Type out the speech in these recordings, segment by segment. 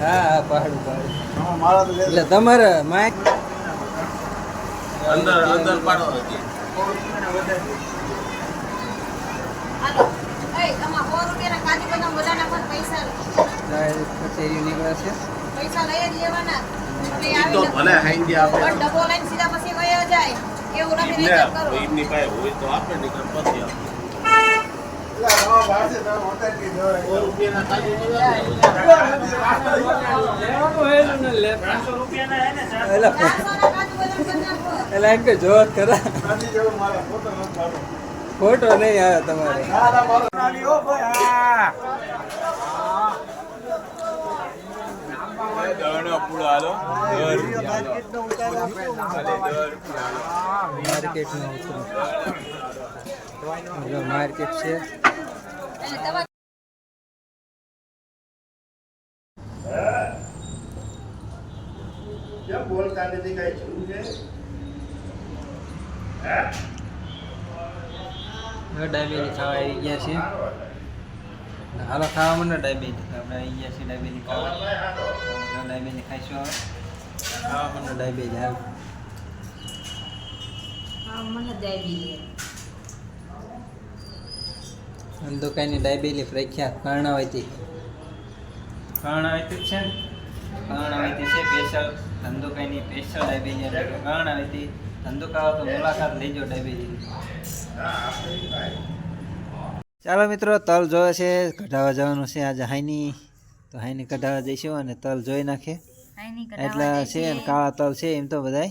હા હા પાડું પાડું એટલે તમારે માઇક અંદર અંદર પાડો. પૈસા છે. લઈ જ લેવાના. ભલે ડબ્બો લઈને સીધા પછી વયો જાય. નહીં એમની પાસે હોય તો આપે નહીંતર પછી આપે. પેલા નવા બહાર છે, તમે હોટેલથી જવાય. સો રૂપિયાના કાજુ બદામ ને એટલે ચારસોના કાજુ બદામ કરી નાખો. એટલે એમ કે જોત ખરા ગાંધી જેવો મારા ફોટો નથી પાડો. ખોટો નહીં આવે તમારે હા. વીડિયો માર્કેટનો ઉતારો માર્કેટ છે. બોલતા નથી કાંઈ જરૂર છે ડાયબિટીસ આવી ગયા છીએ. હાલો ખાવા મને ડાયાબિટીસ. આપણે આવી ગયા છીએ ડાયબેલી ખાવા. ડાયાબિટીસ ડાયબેલી ખાઈશું હવે. ખાવા મને હાલ. હા મને દાબી અંધોકાઈની ડાયબેલી પ્રખ્યાત કર્ણાવતી. કર્ણાવતી છે ને? કર્ણાવતી છે સ્પેશિયલ ધંધુકાઈની સ્પેશિયલ ડાયબેલી એટલે કર્ણાવતી. ધંધુકાઓ તો મુલાકાત લેજો ડાયબેલી ચાલો મિત્રો તલ જોવે છે કઢાવા જવાનું છે આજે હાઈની. તો હાઈની કઢાવા જઈશું અને તલ જોઈ નાખે. એટલા છે કાળા તલ છે એમ તો બધાય.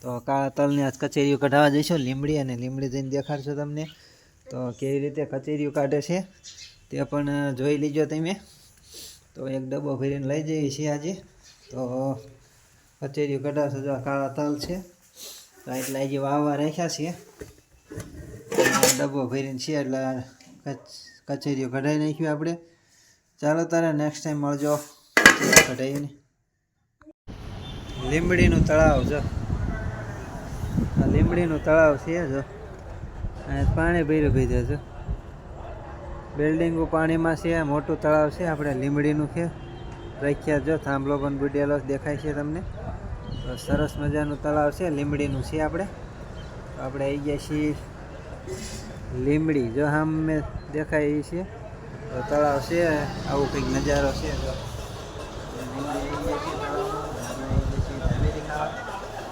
તો કાળા તલની આજ કચેરીઓ કઢાવા જઈશું લીમડી અને લીમડી જઈને દેખાડશું તમને. તો કેવી રીતે કચેરીઓ કાઢે છે તે પણ જોઈ લીજો તમે. તો એક ડબ્બો ભરીને લઈ જઈએ છીએ આજે. તો કચેરીઓ કઢાવશે જો કાળા તલ છે. તો એટલે આજે વાવવા રાખ્યા છીએ ડબ્બો ભરીને છે એટલે કચેરીઓ કઢાવી નાખ્યું આપણે. ચાલો તારે નેક્સ્ટ ટાઈમ મળજો. કઢાવીને લીમડીનું તળાવ જો. લીમડીનું તળાવ છે જો. પાણી ભર્યું ભીધે છે બિલ્ડિંગો પાણીમાં છે મોટું તળાવ છે, આપણે લીમડીનું છે. પ્રખ્યાત જો, થાંભલો પણ બુડેલો દેખાય છે તમને. સરસ મજાનું તળાવ છે લીમડીનું છે આપણે. આપણે આવી ગયા છીએ. લીમડી, જો સામે દેખાય એ છે. તો તળાવ છે, આવું કંઈક નજારો છે.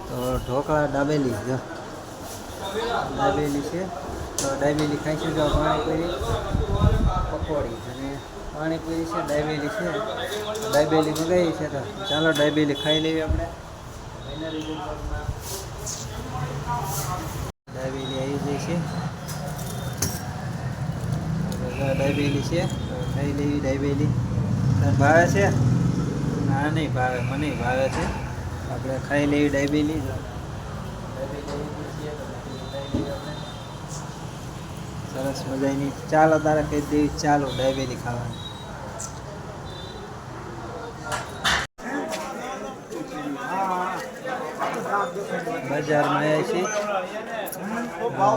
તો ઢોકળા ડાબેલી, જો. ડાબેલી છે. તો ડાબેલી ખાઈશું જો પાણીપુરી. પકોડી અને પાણીપુરી છે, ડાબેલી છે. ડાબેલી મંગાવી છે, તો ચાલો ડાબેલી ખાઈ લેવી આપણે. ડાબેલી આવી ગઈ છે. દાબેલી છે. ખાઈ લેવી દાબેલી ભાવે છે? ના નહીં ભાવે. મને ભાવે છે. આપણે ખાઈ લેવી છે આપણે સરસ મજાની ચાલો તારે કહી દેવી ચાલો ડાયબેલી ખાવાની. બજારમાં આવ્યા છીએ. હા,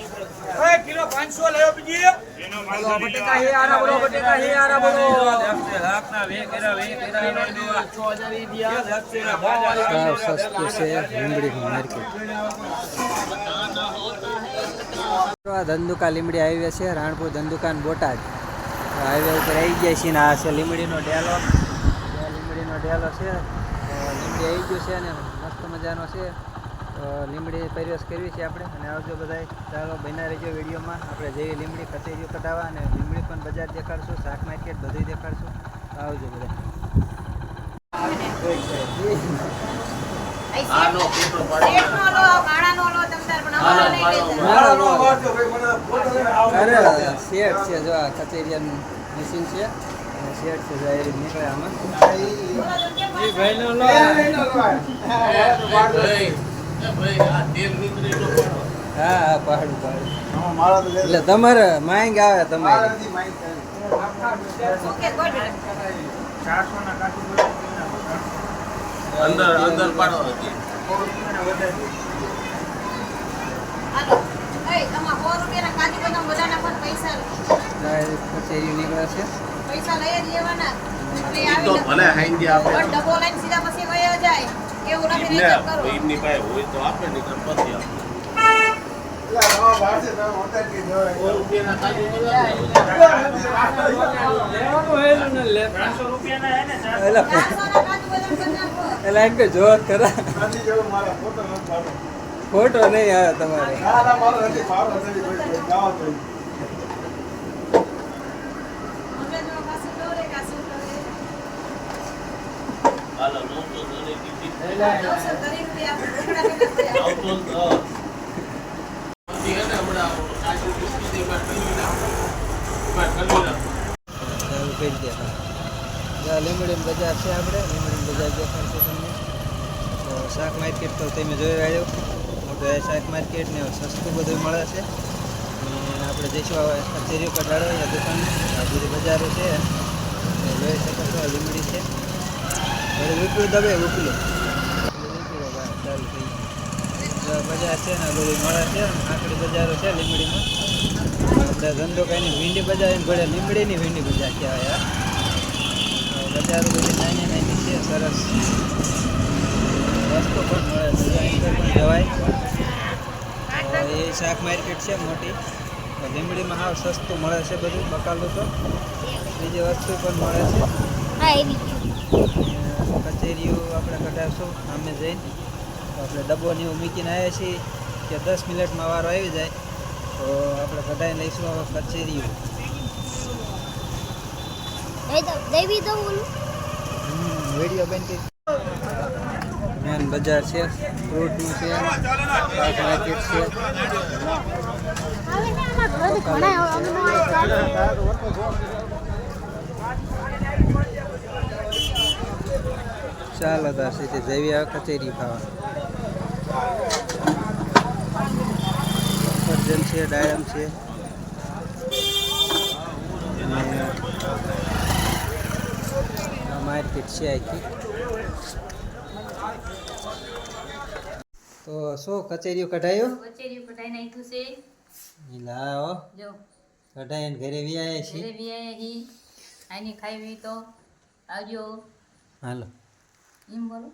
પાંચસો ના લ્યો ભાઈ, હા. વીડિયો માર્કેટનો ઉતારો આપો. માર્કેટનું ઉતરું જો માર્કેટ છે છે. સસ્તું છે ધંધુકા લીમડી હાઈવે છે રાણપુર ધંધુકાન બોટાદ. હાઈવે ઉપર આવી ગયા છીએ ને આ છે લીમડીનો ડેલો લીમડીનો ડેલો છે. લીમડી આવી ગયો છે ને મસ્ત મજાનો છે. તો લીમડી પરવેશ કરવી છે આપણે. અને આવજો બધાય. ચાલો બન્યા રહેજો વિડીયોમાં. આપણે જેવી લીમડી કચેરીઓ કઢાવવા અને લીમડી પણ બજાર દેખાડશું શાક માર્કેટ બધું દેખાડશું. આવજો બધા ભાઈ, શેઠ છે જો આ કચેરિયાનું મશીન છે. શેઠ છે જો એ રીતે નીકળે આમાં. ઈ ભાઈનો લો. હા, પાડો હા પાડું. એટલે તમારે માંગ આવે તમારે. અંદર અંદર પાડો પૈસા લઈ જ લેવાના. ભલે પણ ડબ્બો લઈને સીધા પછી વયો જાય. નહીં કરો. એમની પાસે હોય તો આપે નહીં તો પછી આપે. એટલે નવા બહાર છે, દે જ્યાં લીમડીન બજાર છે, આપણે લીમડીમ બજાર દેખાડશે તમને તો શાક માર્કેટ તો તમે જોઈ આવ્યો મોટો શાક માર્કેટ ને સસ્તું બધું મળે છે. આપણે જઈશું હવે કચેરીઓ કઢાડો દુકાન આ બધી બજારો છે જોઈ શકો છો લીમડી છે. વિપુલ દબે બહાર ચાલુ થઈ બજાર છે ને બધી મળે છે આકડી બજારો છે લીમડીમાં ધંધો કઈ ભીંડી બજાર એને ઘોડે લીમડીની ભીંડી બજાર કહેવાય આ બજારો બધી નાની નાની છે સરસ રસ્તો પણ મળે પણ જવાય એ શાક માર્કેટ છે મોટી લીમડીમાં હાવ સસ્તું મળે છે બધું બકાલું તો બીજી વસ્તુ પણ મળે છે કચેરીઓ આપણે કઢાવશું સામે જઈને. તો આપણે ડબ્બો ને એવું મૂકીને આવ્યા છીએ કે દસ મિનિટમાં વારો આવી જાય તો આપણે કઢાઈ લઈશું હવે કચેરીઓ. વીડિયો બેન મેન બજાર છે ફ્રૂટનું છે માર્કેટ છે હવે ને આમાં ઘર ઘણા અમે નો આવે ચાલે. હતા સીધી જઈએ આ કચેરી ખાવા. સર્જન છે ડાયમ છે. માર્કેટ છે આખી. તો શું કચેરીઓ કઢાયો? કચેરીઓ કઢાઈ નાખ્યું છે. લાવો જો. કઢાઈને ઘરે વ્યાયા છે ઘરે બી હી. આની ખાવી તો આવજો. હાલો. એમ બોલો.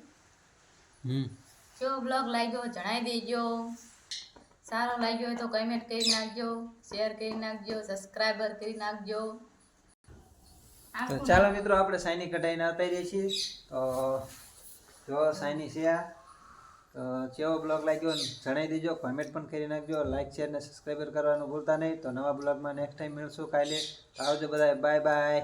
હમ. કેવો બ્લોગ લાગ્યો જણાવી દેજો. સારો લાગ્યો હોય તો કમેન્ટ કરી નાખજો શેર કરી નાખજો સબસ્ક્રાઈબર કરી નાખજો. તો ચાલો મિત્રો આપણે સાઈની કઢાઈને આવતા રહીએ છીએ. તો જો સાઈની છે આ. તો કેવો બ્લોગ લાગ્યો જણાવી દેજો કોમેન્ટ પણ કરી નાખજો. લાઈક શેર ને સબસ્ક્રાઈબર કરવાનું ભૂલતા નહીં. તો નવા બ્લોગમાં નેક્સ્ટ ટાઈમ મળશું કાલે. આવજો બધા બાય બાય